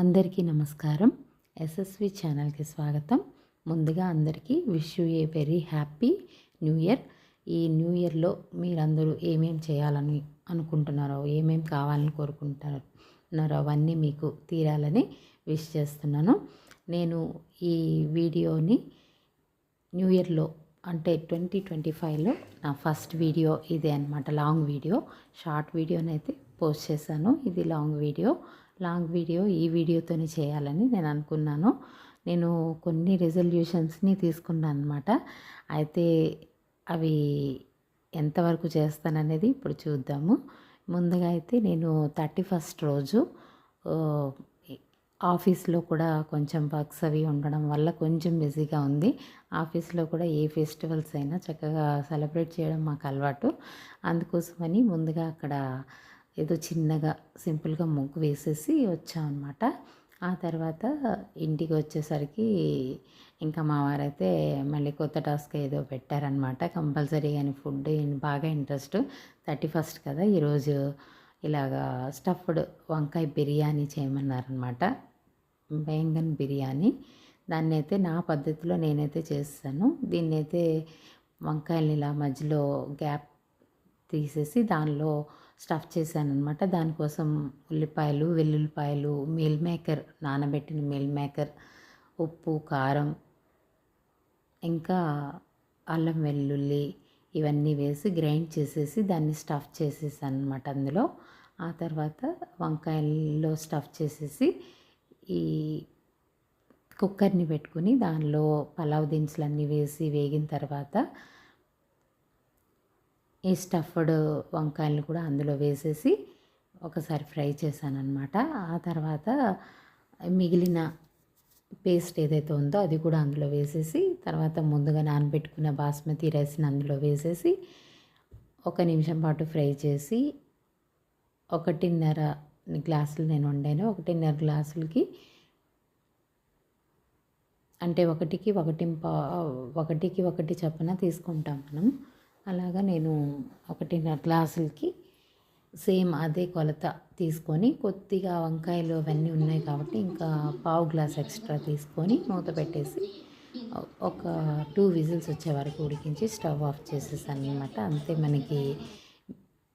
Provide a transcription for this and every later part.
అందరికీ నమస్కారం. ఎస్ఎస్వి ఛానల్కి స్వాగతం. ముందుగా అందరికీ wish you a very happy new year. ఈ న్యూ ఇయర్లో మీరందరూ ఏమేం చేయాలని అనుకుంటున్నారో ఏమేం కావాలని కోరుకుంటున్నారో అవన్నీ మీకు తీరాలని విష్ చేస్తున్నాను. నేను ఈ వీడియోని న్యూ ఇయర్లో అంటే ట్వంటీ ట్వంటీ ఫైవ్లో నా ఫస్ట్ వీడియో ఇదే అనమాట లాంగ్ వీడియో. షార్ట్ వీడియోనైతే పోస్ట్ చేశాను. ఇది లాంగ్ వీడియో. లాంగ్ వీడియో ఈ వీడియోతోనే చేయాలని నేను అనుకున్నాను. నేను కొన్ని రెజల్యూషన్స్ని తీసుకున్నాను అనమాట అయితే అవి ఎంతవరకు చేస్తాననేది ఇప్పుడు చూద్దాము. ముందుగా అయితే నేను థర్టీ ఫస్ట్ రోజు ఆఫీస్లో కూడా కొంచెం వర్క్స్ అవి ఉండడం వల్ల కొంచెం బిజీగా ఉంది. ఆఫీస్లో కూడా ఏ ఫెస్టివల్స్ అయినా చక్కగా సెలబ్రేట్ చేయడం మాకు అలవాటు. అందుకోసమని ముందుగా అక్కడ ఏదో చిన్నగా సింపుల్గా ముగ్గు వేసేసి వచ్చామన్నమాట. ఆ తర్వాత ఇంటికి వచ్చేసరికి ఇంకా మా వారైతే మళ్ళీ కొత్త టాస్క్ ఏదో పెట్టారనమాట కంపల్సరీ కానీ ఫుడ్ బాగా ఇంట్రెస్ట్. థర్టీ ఫస్ట్ కదా ఈరోజు ఇలాగా స్టఫ్డ్ వంకాయ బిర్యానీ చేయమన్నారనమాట బెంగన్ బిర్యానీ. దాన్ని అయితే నా పద్ధతిలో నేనైతే చేస్తాను. దీన్ని అయితే వంకాయలని ఇలా మధ్యలో గ్యాప్ తీసేసి దానిలో స్టఫ్ చేశాను అనమాట దానికోసం ఉల్లిపాయలు వెల్లుల్లిపాయలు మీల్ మేకర్ నానబెట్టిన మీల్ మేకర్ ఉప్పు కారం ఇంకా అల్లం వెల్లుల్లి ఇవన్నీ వేసి గ్రైండ్ చేసేసి దాన్ని స్టఫ్ చేసేసాను అనమాట అందులో. ఆ తర్వాత వంకాయల్లో స్టఫ్ చేసేసి ఈ కుక్కర్ని పెట్టుకుని దానిలో పలావ్ దినుసులన్నీ వేసి వేగిన తర్వాత ఈ స్టఫ్డ్ వంకాయలు కూడా అందులో వేసేసి ఒకసారి ఫ్రై చేశాను అనమాట ఆ తర్వాత మిగిలిన పేస్ట్ ఏదైతే ఉందో అది కూడా అందులో వేసేసి తర్వాత ముందుగా నానబెట్టుకున్న బాస్మతి రైస్ని అందులో వేసేసి ఒక నిమిషం పాటు ఫ్రై చేసి ఒకటిన్నర గ్లాసులు నేను వండాను. ఒకటిన్నర గ్లాసులకి అంటే ఒకటికి ఒకటి ఒకటికి ఒకటి చొప్పున తీసుకుంటాం మనం. అలాగా నేను ఒకటిన్నర గ్లాసులకి సేమ్ అదే కొలత తీసుకొని కొద్దిగా వంకాయలు అవన్నీ ఉన్నాయి కాబట్టి ఇంకా పావు గ్లాస్ ఎక్స్ట్రా తీసుకొని మూత పెట్టేసి ఒక టూ విజిల్స్ వచ్చే వరకు ఉడికించి స్టవ్ ఆఫ్ చేసేసాను అనమాట అంతే మనకి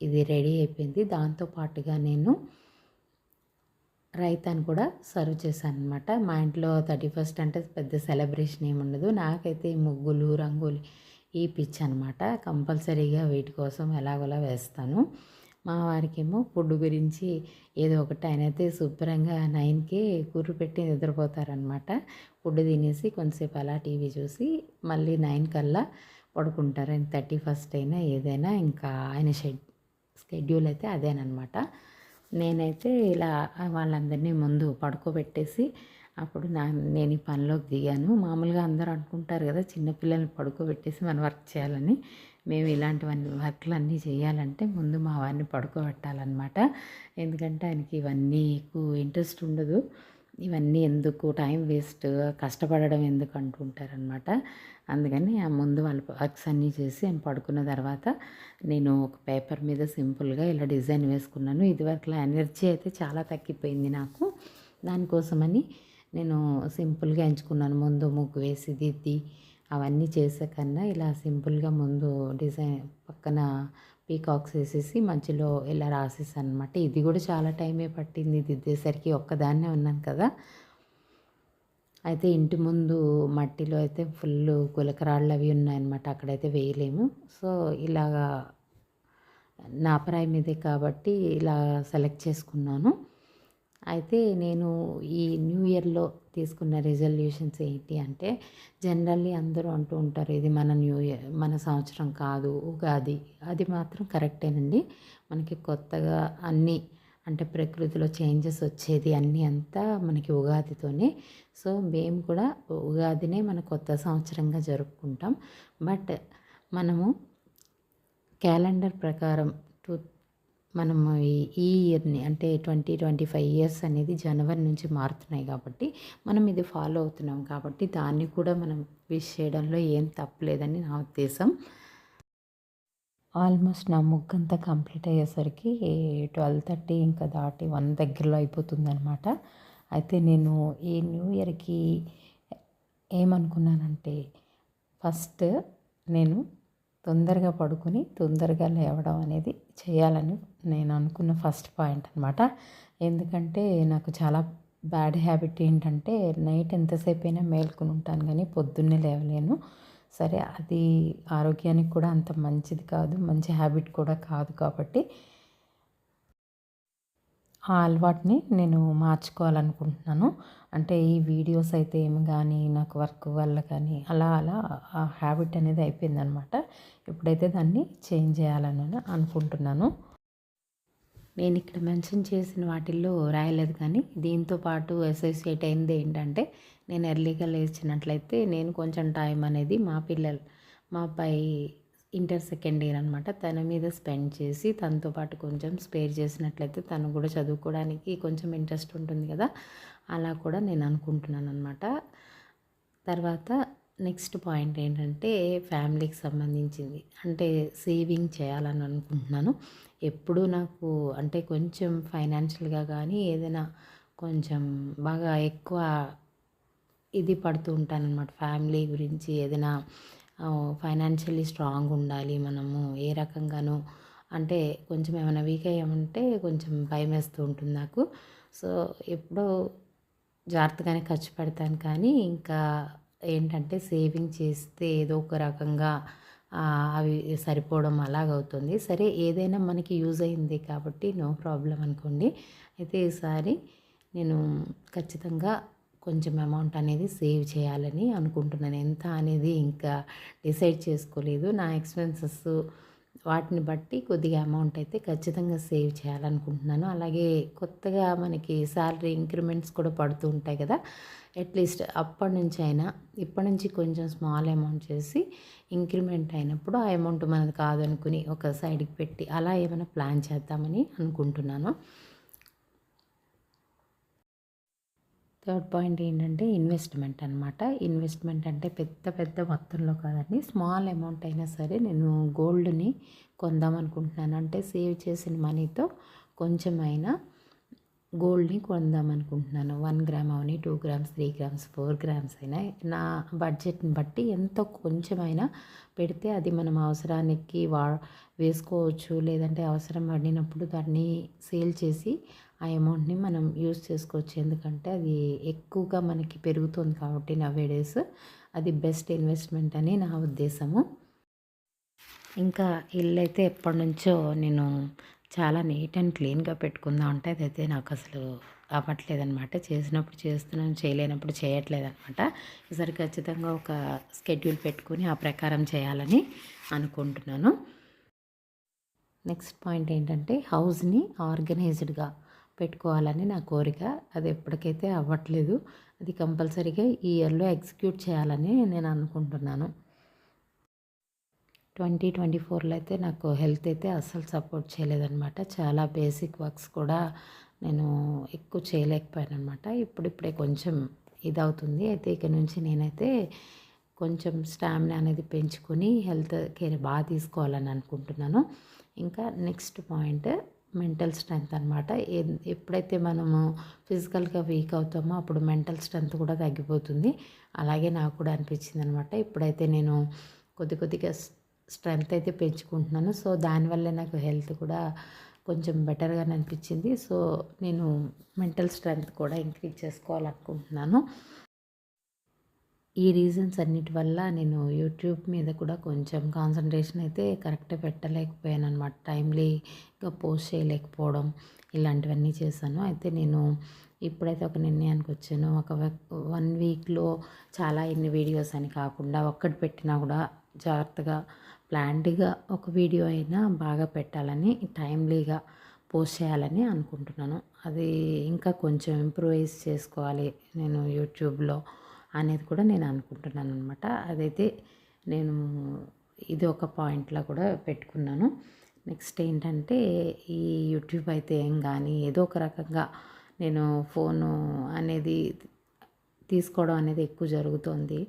ఇది రెడీ అయిపోయింది. దాంతో పాటుగా నేను రైతాను కూడా సర్వ్ చేశాను అనమాట మా ఇంట్లో థర్టీ ఫస్ట్ అంటే పెద్ద సెలబ్రేషన్ ఏమి ఉండదు. నాకైతే ముగ్గులు రంగులు ఈ పిచ్ అనమాట కంపల్సరీగా వీటి కోసం ఎలాగోలా వేస్తాను. మా వారికేమో ఫుడ్ గురించి ఏదో ఒకటి ఆయన అయితే శుభ్రంగా నైన్కి కూర్రు పెట్టి నిద్రపోతారనమాట ఫుడ్ తినేసి కొంతసేపు అలా టీవీ చూసి మళ్ళీ నైన్ కల్లా పడుకుంటారు. ఆయన థర్టీ ఫస్ట్ అయినా ఏదైనా ఇంకా ఆయన షెడ్ షెడ్యూల్ అయితే అదేనమాట నేనైతే ఇలా వాళ్ళందరినీ ముందు పడుకోబెట్టేసి అప్పుడు నా నేను ఈ పనిలోకి దిగాను. మామూలుగా అందరూ అనుకుంటారు కదా చిన్నపిల్లల్ని పడుకోబెట్టేసి మనం వర్క్ చేయాలని. మేము ఇలాంటివన్నీ వర్క్లన్నీ చేయాలంటే ముందు మా వారిని పడుకోబెట్టాలన్నమాట. ఎందుకంటే ఆయనకి ఇవన్నీ ఎక్కువ ఇంట్రెస్ట్ ఉండదు. ఇవన్నీ ఎందుకు టైం వేస్ట్ కష్టపడడం ఎందుకు అంటుంటారనమాట అందుకని ఆ ముందు వాళ్ళ వర్క్స్ అన్నీ చేసి ఆయన పడుకున్న తర్వాత నేను ఒక పేపర్ మీద సింపుల్గా ఇలా డిజైన్ వేసుకున్నాను. ఇదివరకులా ఎనర్జీ అయితే చాలా తగ్గిపోయింది నాకు. దానికోసమని నేను సింపుల్గా ఎంచుకున్నాను. ముందు ముగ్గు వేసి దిద్ది అవన్నీ చేసే కన్నా ఇలా సింపుల్గా ముందు డిజైన్ పక్కన పీకాక్స్ వేసేసి మధ్యలో ఇలా రాసేసాను అనమాట ఇది కూడా చాలా టైమే పట్టింది దిద్దేసరికి. ఒక్కదాన్నే ఉన్నాను కదా. అయితే ఇంటి ముందు మట్టిలో అయితే ఫుల్ గులకరాళ్ళు అవి ఉన్నాయన్నమాట. అక్కడైతే వేయలేము. సో ఇలాగా నాపరాయి మీదే కాబట్టి ఇలా సెలెక్ట్ చేసుకున్నాను. అయితే నేను ఈ న్యూ ఇయర్లో తీసుకున్న రిజల్యూషన్స్ ఏంటి అంటే జనరల్లీ అందరూ అంటూ ఉంటారు ఇది మన న్యూ ఇయర్ మన సంవత్సరం కాదు ఉగాది. అది మాత్రం కరెక్టేనండి. మనకి కొత్తగా అన్నీ అంటే ప్రకృతిలో చేంజెస్ వచ్చేది అన్నీ అంతా మనకి ఉగాదితోనే. సో మేము కూడా ఉగాదినే మన కొత్త సంవత్సరంగా జరుపుకుంటాం. బట్ మనము క్యాలెండర్ ప్రకారం టూ మనము ఈ- ఇయర్ని అంటే ట్వంటీ ట్వంటీ ఫైవ్ ఇయర్స్ అనేది జనవరి నుంచి మారుతున్నాయి కాబట్టి మనం ఇది ఫాలో అవుతున్నాం కాబట్టి దాన్ని కూడా మనం విష్ చేయడంలో ఏం తప్పలేదని నా ఉద్దేశం. ఆల్మోస్ట్ నా ముగ్గంతా కంప్లీట్ అయ్యేసరికి ట్వెల్వ్ థర్టీ ఇంకా దాటి వన్ దగ్గరలో అయిపోతుందనమాట అయితే నేను ఈ న్యూ ఇయర్కి ఏమనుకున్నానంటే ఫస్ట్ నేను తొందరగా పడుకొని తొందరగా లేవడం అనేది చేయాలని నేను అనుకున్న ఫస్ట్ పాయింట్ అనమాట ఎందుకంటే నాకు చాలా బ్యాడ్ హ్యాబిట్ ఏంటంటే నైట్ ఎంతసేపు అయినా మేల్కొని ఉంటాను కానీ పొద్దున్నే లేవలేను. సరే అది ఆరోగ్యానికి కూడా అంత మంచిది కాదు మంచి హ్యాబిట్ కూడా కాదు కాబట్టి ఆ అలవాటుని నేను మార్చుకోవాలనుకుంటున్నాను. అంటే ఈ వీడియోస్ అయితే ఏమి కానీ నాకు వర్క్ వల్ల కానీ అలా అలా ఆ హ్యాబిట్ అనేది అయిపోయిందనమాట. ఇప్పుడైతే దాన్ని చేంజ్ చేయాలని అనుకుంటున్నాను. నేను ఇక్కడ మెన్షన్ చేసిన వాటిల్లో రాయలేదు కానీ దీంతో పాటు అసోసియేట్ అయింది ఏంటంటే నేను ఎర్లీగా లేచినట్లయితే నేను కొంచెం టైం అనేది మా పిల్లలు మా అబ్బాయి ఇంటర్ సెకండ్ ఇయర్ అనమాట తన మీద స్పెండ్ చేసి తనతో పాటు కొంచెం స్పేర్ చేసినట్లయితే తను కూడా చదువుకోవడానికి కొంచెం ఇంట్రెస్ట్ ఉంటుంది కదా. అలా కూడా నేను అనుకుంటున్నాను అనమాట తర్వాత నెక్స్ట్ పాయింట్ ఏంటంటే ఫ్యామిలీకి సంబంధించింది. అంటే సేవింగ్ చేయాలని అనుకుంటున్నాను. ఎప్పుడూ నాకు అంటే కొంచెం ఫైనాన్షియల్గా కానీ ఏదైనా కొంచెం బాగా ఎక్కువ ఇది పడుతూ ఉంటానన్నమాట. ఫ్యామిలీ గురించి ఏదైనా ఫైనాన్షియల్లీ స్ట్రాంగ్ ఉండాలి మనము. ఏ రకంగానూ అంటే కొంచెం ఏమైనా వీక్ అయ్యామంటే కొంచెం భయం వేస్తూ ఉంటుంది నాకు. సో ఎప్పుడో జాగ్రత్తగానే ఖర్చు పెడతాను కానీ ఇంకా ఏంటంటే సేవింగ్ చేస్తే ఏదో ఒక రకంగా అవి సరిపోవడం అలాగవుతుంది. సరే ఏదైనా మనకి యూజ్ అయింది కాబట్టి నో ప్రాబ్లం అనుకోండి. అయితే ఈసారి నేను ఖచ్చితంగా కొంచెం అమౌంట్ అనేది సేవ్ చేయాలని అనుకుంటున్నాను. ఎంత అనేది ఇంకా డిసైడ్ చేసుకోలేదు. నా ఎక్స్పెన్సెస్ వాటిని బట్టి కొద్దిగా అమౌంట్ అయితే ఖచ్చితంగా సేవ్ చేయాలనుకుంటున్నాను. అలాగే కొత్తగా మనకి శాలరీ ఇంక్రిమెంట్స్ కూడా పడుతూ ఉంటాయి కదా. అట్లీస్ట్ అప్పటి నుంచి అయినా ఇప్పటి నుంచి కొంచెం స్మాల్ అమౌంట్ చేసి ఇంక్రిమెంట్ అయినప్పుడు ఆ అమౌంట్ మనది కాదనుకుని ఒక సైడ్కి పెట్టి అలా ఏమైనా ప్లాన్ చేద్దామని అనుకుంటున్నాను. థర్డ్ పాయింట్ ఏంటంటే ఇన్వెస్ట్మెంట్ అనమాట ఇన్వెస్ట్మెంట్ అంటే పెద్ద పెద్ద మొత్తంలో కాదండి. స్మాల్ అమౌంట్ అయినా సరే నేను గోల్డ్ని కొందాం అనుకుంటున్నాను. అంటే సేవ్ చేసిన మనీతో కొంచెమైనా గోల్డ్ని కొందాం అనుకుంటున్నాను. వన్ గ్రామ్ అవని two grams three grams four grams అయినా నా బడ్జెట్ని బట్టి ఎంత కొంచెమైనా పెడితే అది మనం అవసరానికి వా వేసుకోవచ్చు. లేదంటే అవసరం పడినప్పుడు దాన్ని సేల్ చేసి ఆ అమౌంట్ని మనం యూస్ చేసుకోవచ్చు. ఎందుకంటే అది ఎక్కువగా మనకి పెరుగుతుంది కాబట్టి నవేడేస్ అది బెస్ట్ ఇన్వెస్ట్మెంట్ అని నా ఉద్దేశము. ఇంకా ఇల్లు అయితే ఎప్పటి నుంచో నేను చాలా నీట్ అండ్ క్లీన్గా పెట్టుకుందాం అంటే అదైతే నాకు అసలు అవ్వట్లేదనమాట చేసినప్పుడు చేస్తున్నాను చేయలేనప్పుడు చేయట్లేదు అనమాట ఈసారి ఖచ్చితంగా ఒక స్కెడ్యూల్ పెట్టుకుని ఆ ప్రకారం చేయాలని అనుకుంటున్నాను. నెక్స్ట్ పాయింట్ ఏంటంటే హౌస్ని ఆర్గనైజ్డ్గా పెట్టుకోవాలని నా కోరిక. అది ఎప్పటికైతే అవ్వట్లేదు అది కంపల్సరీగా ఈ ఇయర్లో ఎగ్జిక్యూట్ చేయాలని నేను అనుకుంటున్నాను. ట్వంటీ ట్వంటీ ఫోర్లో అయితే నాకు హెల్త్ అయితే అస్సలు సపోర్ట్ చేయలేదన్నమాట. చాలా బేసిక్ వర్క్స్ కూడా నేను ఎక్కువ చేయలేకపోయాను అనమాట ఇప్పుడిప్పుడే కొంచెం ఇదవుతుంది. అయితే ఇక నుంచి నేనైతే కొంచెం స్టామినా అనేది పెంచుకొని హెల్త్ కేర్ బాగా తీసుకోవాలని అనుకుంటున్నాను. ఇంకా నెక్స్ట్ పాయింట్ మెంటల్ స్ట్రెంగ్త్ అనమాట ఎప్పుడైతే మనము ఫిజికల్గా వీక్ అవుతామో అప్పుడు మెంటల్ స్ట్రెంగ్త్ కూడా తగ్గిపోతుంది. అలాగే నాకు కూడా అనిపించింది అనమాట ఇప్పుడైతే నేను కొద్ది కొద్దిగా స్ట్రెంగ్త్ అయితే పెంచుకుంటున్నాను. సో దానివల్లే నాకు హెల్త్ కూడా కొంచెం బెటర్గా అనిపించింది. సో నేను మెంటల్ స్ట్రెంగ్త్ కూడా ఇంక్రీజ్ చేసుకోవాలనుకుంటున్నాను. ఈ రీజన్స్ అన్నిటి వల్ల నేను యూట్యూబ్ మీద కూడా కొంచెం కాన్సన్ట్రేషన్ అయితే కరెక్ట్గా పెట్టలేకపోయాను అనమాట టైమ్లీగా పోస్ట్ చేయలేకపోవడం ఇలాంటివన్నీ చేశాను. అయితే నేను ఇప్పుడైతే ఒక నిర్ణయానికి వచ్చాను. ఒక వన్ వీక్లో చాలా ఎన్ని వీడియోస్ అని కాకుండా ఒక్కటి పెట్టినా కూడా జాగ్రత్తగా ప్లాండ్గా ఒక వీడియో అయినా బాగా పెట్టాలని టైమ్లీగా పోస్ట్ చేయాలని అనుకుంటున్నాను. అది ఇంకా కొంచెం ఇంప్రూవైజ్ చేసుకోవాలి నేను యూట్యూబ్లో అనేది కూడా నేను అనుకుంటున్నాను అనమాట అదైతే నేను ఇది ఒక పాయింట్లా కూడా పెట్టుకున్నాను. నెక్స్ట్ ఏంటంటే ఈ యూట్యూబ్ అయితే ఏం కానీ ఏదో ఒక రకంగా నేను ఫోను అనేది తీసుకోవడం అనేది ఎక్కువ జరుగుతుంది.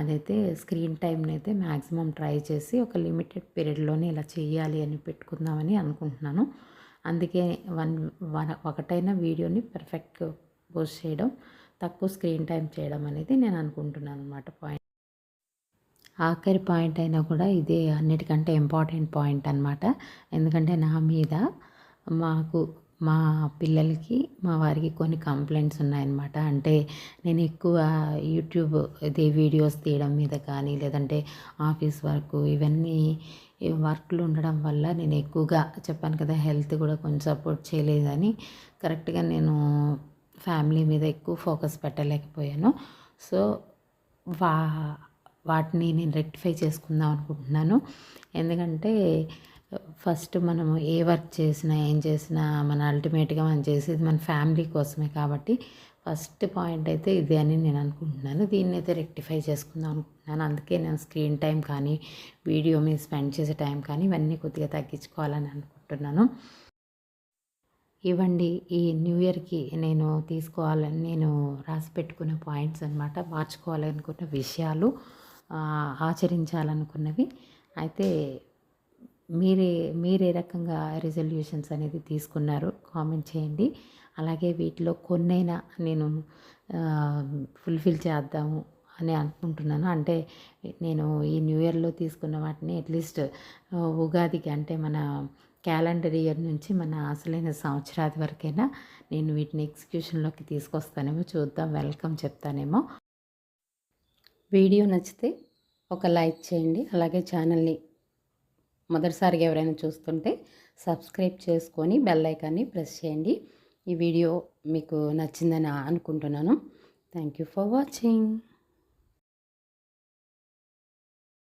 అదైతే స్క్రీన్ టైంని అయితే మ్యాక్సిమం ట్రై చేసి ఒక లిమిటెడ్ పీరియడ్లోనే ఇలా చేయాలి అని పెట్టుకుందామని అనుకుంటున్నాను. అందుకే వన్ వన్ ఒకటైనా వీడియోని పర్ఫెక్ట్ పోస్ట్ చేయడం తక్కువ స్క్రీన్ టైం చేయడం అనేది నేను అనుకుంటున్నాను అనమాట పాయింట్ ఆఖరి పాయింట్ అయినా కూడా ఇదే అన్నిటికంటే ఇంపార్టెంట్ పాయింట్ అనమాట ఎందుకంటే నా మీద మాకు మా పిల్లలకి మా వారికి కొన్ని కంప్లైంట్స్ ఉన్నాయన్నమాట. అంటే నేను ఎక్కువ యూట్యూబ్ ఇది వీడియోస్ తీయడం మీద కానీ లేదంటే ఆఫీస్ వర్క్ ఇవన్నీ వర్క్లు ఉండడం వల్ల నేను ఎక్కువగా చెప్పాను కదా హెల్త్ కూడా కొంచెం సపోర్ట్ చేయలేదని. కరెక్ట్గా నేను ఫ్యామిలీ మీద ఎక్కువ ఫోకస్ పెట్టలేకపోయాను. సో వా వాటిని నేను రెక్టిఫై చేసుకుందాం అనుకుంటున్నాను. ఎందుకంటే ఫస్ట్ మనము ఏ వర్క్ చేసినా ఏం చేసినా మన అల్టిమేట్గా మనం చేసేది మన ఫ్యామిలీ కోసమే కాబట్టి ఫస్ట్ పాయింట్ అయితే ఇది అని నేను అనుకుంటున్నాను. దీన్ని అయితే రెక్టిఫై చేసుకుందాం అనుకుంటున్నాను. అందుకే నేను స్క్రీన్ టైం కానీ వీడియో మీద స్పెండ్ చేసే టైం కానీ ఇవన్నీ కొద్దిగా తగ్గించుకోవాలని అనుకుంటున్నాను. ఇవ్వండి ఈ న్యూ ఇయర్కి నేను తీసుకోవాలని నేను రాసి పెట్టుకున్న పాయింట్స్ అనమాట మార్చుకోవాలనుకున్న విషయాలు ఆచరించాలనుకున్నవి. అయితే మీరే మీరే రకంగా రిజల్యూషన్స్ అనేది తీసుకున్నారు కామెంట్ చేయండి. అలాగే వీటిలో కొన్నైనా నేను ఫుల్ఫిల్ చేద్దాము అని అనుకుంటున్నాను. అంటే నేను ఈ న్యూ ఇయర్లో తీసుకున్న వాటిని అట్లీస్ట్ ఉగాదికి అంటే మన క్యాలెండర్ ఇయర్ నుంచి మన అసలైన సంవత్సరాది వరకైనా నేను వీటిని ఎగ్జిక్యూషన్లోకి తీసుకొస్తానేమో చూద్దాం వెల్కమ్ చెప్తానేమో. వీడియో నచ్చితే ఒక లైక్ చేయండి అలాగే ఛానల్ని మొదటిసారిగా ఎవరైనా చూస్తుంటే సబ్స్క్రైబ్ చేసుకొని బెల్ ఐకాన్ని ప్రెస్ చేయండి. ఈ వీడియో మీకు నచ్చిందని అనుకుంటున్నాను. Thank you for watching.